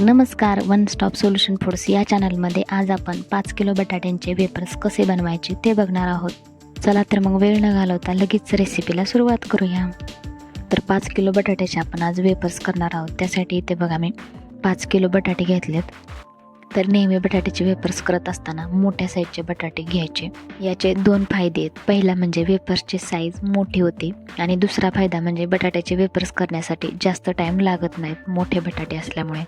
नमस्कार one stop solution foods या चॅनलमध्ये आज आपण पाच किलो बटाट्यांचे वेपर्स कसे बनवायचे ते बघणार आहोत. चला तर मग वेळ न घालवता लगेच रेसिपीला सुरुवात करूया. तर पाच किलो बटाट्याचे आपण आज वेपर्स करणार आहोत त्यासाठी इथे बघा मी पाच किलो बटाटे घेतलेत. तर नेहमी बटाट्याचे वेपर्स करत असताना मोठ्या साईजचे बटाटे घ्यायचे. याचे दोन फायदे आहेत. पहिला म्हणजे वेपर्सची साईज मोठी होते आणि दुसरा फायदा म्हणजे बटाट्याचे वेपर्स करण्यासाठी जास्त टाईम लागत नाहीत मोठे बटाटे असल्यामुळे.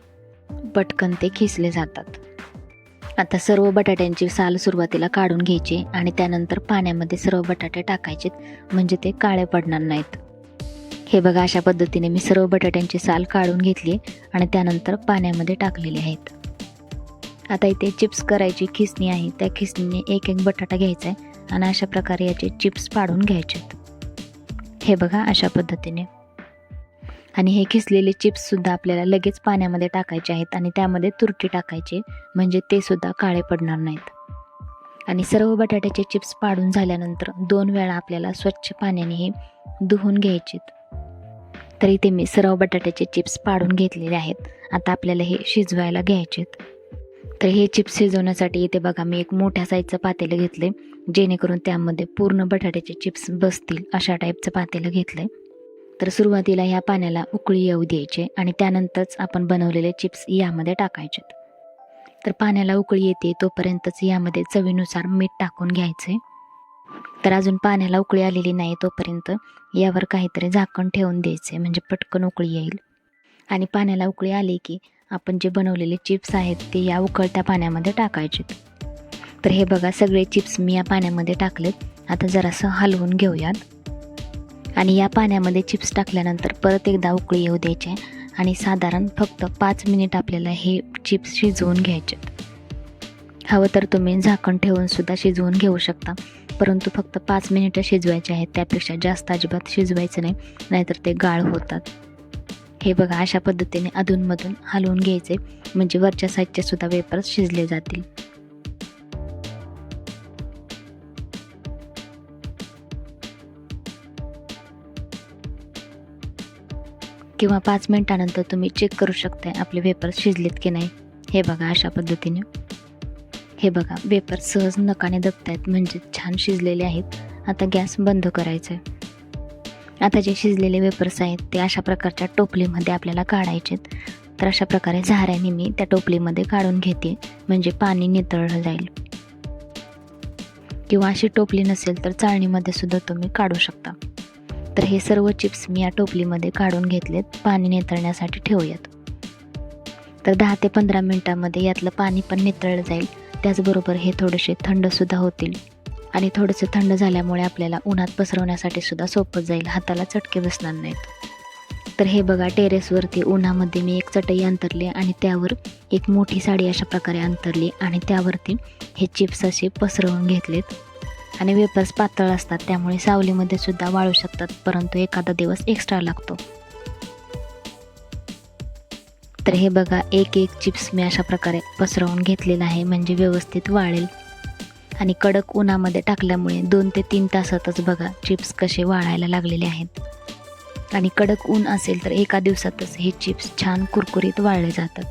पटकन ते खिसले जातात. आता सर्व बटाट्यांची साल सुरुवातीला काढून घ्यायची आणि त्यानंतर पाण्यामध्ये सर्व बटाटे टाकायचे म्हणजे ते काळे पडणार नाहीत. हे बघा अशा पद्धतीने मी सर्व बटाट्यांची साल काढून घेतली आणि त्यानंतर पाण्यामध्ये टाकलेले आहेत. आता इथे चिप्स करायची खिसणी आहे. त्या खिसणीने एक एक बटाटा घ्यायचा आहे आणि अशा प्रकारे याचे चिप्स पाडून घ्यायचे हे बघा अशा पद्धतीने. आणि हे खिसलेले चिप्ससुद्धा आपल्याला लगेच पाण्यामध्ये टाकायचे आहेत आणि त्यामध्ये तुरटी टाकायची. म्हणजे ते सुद्धा काळे पडणार नाहीत. आणि सर्व बटाट्याचे चिप्स पाडून झाल्यानंतर दोन वेळा आपल्याला स्वच्छ पाण्याने हे धुवून घ्यायचे तर इथे मी सर्व बटाट्याचे चिप्स पाडून घेतलेले आहेत. आता आपल्याला हे शिजवायला घ्यायचेत तर हे चिप्स शिजवण्यासाठी इथे बघा मी एक मोठ्या साईजचं पातेलं घेतले जेणेकरून त्यामध्ये पूर्ण बटाट्याचे चिप्स बसतील अशा टाईपचं पातेलं घेतलं तर सुरुवातीला ह्या पाण्याला उकळी येऊ द्यायचे आणि त्यानंतरच आपण बनवलेले चिप्स यामध्ये टाकायचे तर पाण्याला उकळी येते तोपर्यंतच यामध्ये चवीनुसार मीठ टाकून घ्यायचे. तर अजून पाण्याला उकळी आलेली नाही तोपर्यंत यावर काहीतरी झाकण ठेवून द्यायचे म्हणजे पटकन उकळी येईल. आणि पाण्याला उकळी आली की आपण जे बनवलेले चिप्स आहेत ते या उकळत्या पाण्यामध्ये टाकायचे तर हे बघा सगळे चिप्स मी या पाण्यामध्ये टाकलेत. आता जरासं हलवून घेऊयात. आणि या पाण्यामध्ये चिप्स टाकल्यानंतर परत एकदा उकळी येऊ द्यायचे आणि साधारण फक्त पाच मिनिट आपल्याला हे चिप्स शिजवून घ्यायचे हवं तर तुम्ही झाकण ठेवून सुद्धा शिजवून घेऊ शकता परंतु फक्त पाच मिनिटं शिजवायचे आहेत त्यापेक्षा जास्त अजिबात शिजवायचं नाही नाहीतर ते गाळ होतात. हे बघा अशा पद्धतीने अधूनमधून हलवून घ्यायचे म्हणजे वरच्या साईडचे सुद्धा वेपर्स शिजले जातील. किंवा पाच मिनटानंतर तुम्ही चेक करू शकताय आपले वेपर्स शिजलेत की नाही. हे बघा अशा पद्धतीने. हे बघा वेपर सहज नकाने दबत आहेत म्हणजे छान शिजलेले आहेत. आता गॅस बंद करायचा आहे आता जे शिजलेले वेपर्स आहेत ते अशा प्रकारच्या टोपलीमध्ये आपल्याला काढायचेत तर अशा प्रकारे झाऱ्याने मी त्या टोपलीमध्ये काढून घेते म्हणजे पाणी नितळलं जाईल. किंवा अशी टोपली नसेल तर चाळणीमध्ये सुद्धा तुम्ही काढू शकता. तर हे सर्व चिप्स मी या टोपलीमध्ये काढून घेतलेत. पाणी नितळण्यासाठी ठेवूयात. तर दहा ते पंधरा मिनटामध्ये यातलं पाणी पण नितळलं जाईल. त्याचबरोबर हे थोडेसे थंडसुद्धा होतील. आणि थोडंसं थंड झाल्यामुळे आपल्याला उन्हात पसरवण्यासाठी सुद्धा सोपं जाईल. हाताला चटके बसणार नाहीत. तर हे बघा टेरेसवरती उन्हामध्ये मी एक चटई अंतरली आणि त्यावर एक मोठी साडी अशा प्रकारे अंतरली आणि त्यावरती हे चिप्स असे पसरवून घेतलेत. आणि वेपर्स पातळ असतात त्यामुळे सावलीमध्ये सुद्धा वाळू शकतात परंतु एखादा दिवस एक्स्ट्रा लागतो. तर हे बघा एक एक चिप्स मी अशा प्रकारे पसरवून घेतलेला आहे म्हणजे व्यवस्थित वाळेल. आणि कडक उन्हामध्ये टाकल्यामुळे दोन ते तीन तासातच बघा चिप्स कसे वाळायला लागलेले आहेत. आणि कडक ऊन असेल तर एका दिवसातच हे चिप्स छान कुरकुरीत वाळले जातात.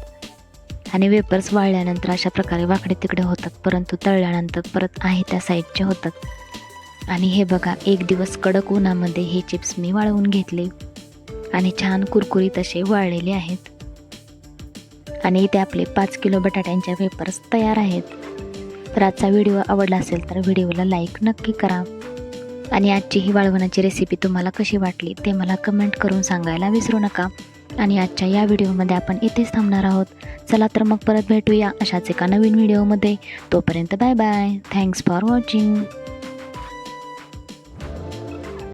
आणि वेपर्स वाळल्यानंतर अशा प्रकारे वाकडे तिकडे होतात परंतु तळल्यानंतर परत आहे त्या साईडचे होतात. आणि हे बघा एक दिवस कडक उन्हामध्ये हे चिप्स मी वाळवून घेतले. आणि छान कुरकुरीत असे वाळलेले आहेत. आणि इथे आपले पाच किलो बटाट्यांच्या वेपर्स तयार आहेत. तर आजचा व्हिडिओ आवडला असेल तर व्हिडिओला लाईक नक्की करा. आणि आजची ही वाळवणाची रेसिपी तुम्हाला कशी वाटली ते मला कमेंट करून सांगायला विसरू नका. आणि आजच्या या व्हिडिओमध्ये आपण इथेच थांबणार आहोत. चला तर मग परत भेटूया अशाच एका नवीन व्हिडिओमध्ये. तोपर्यंत bye bye. Thanks for watching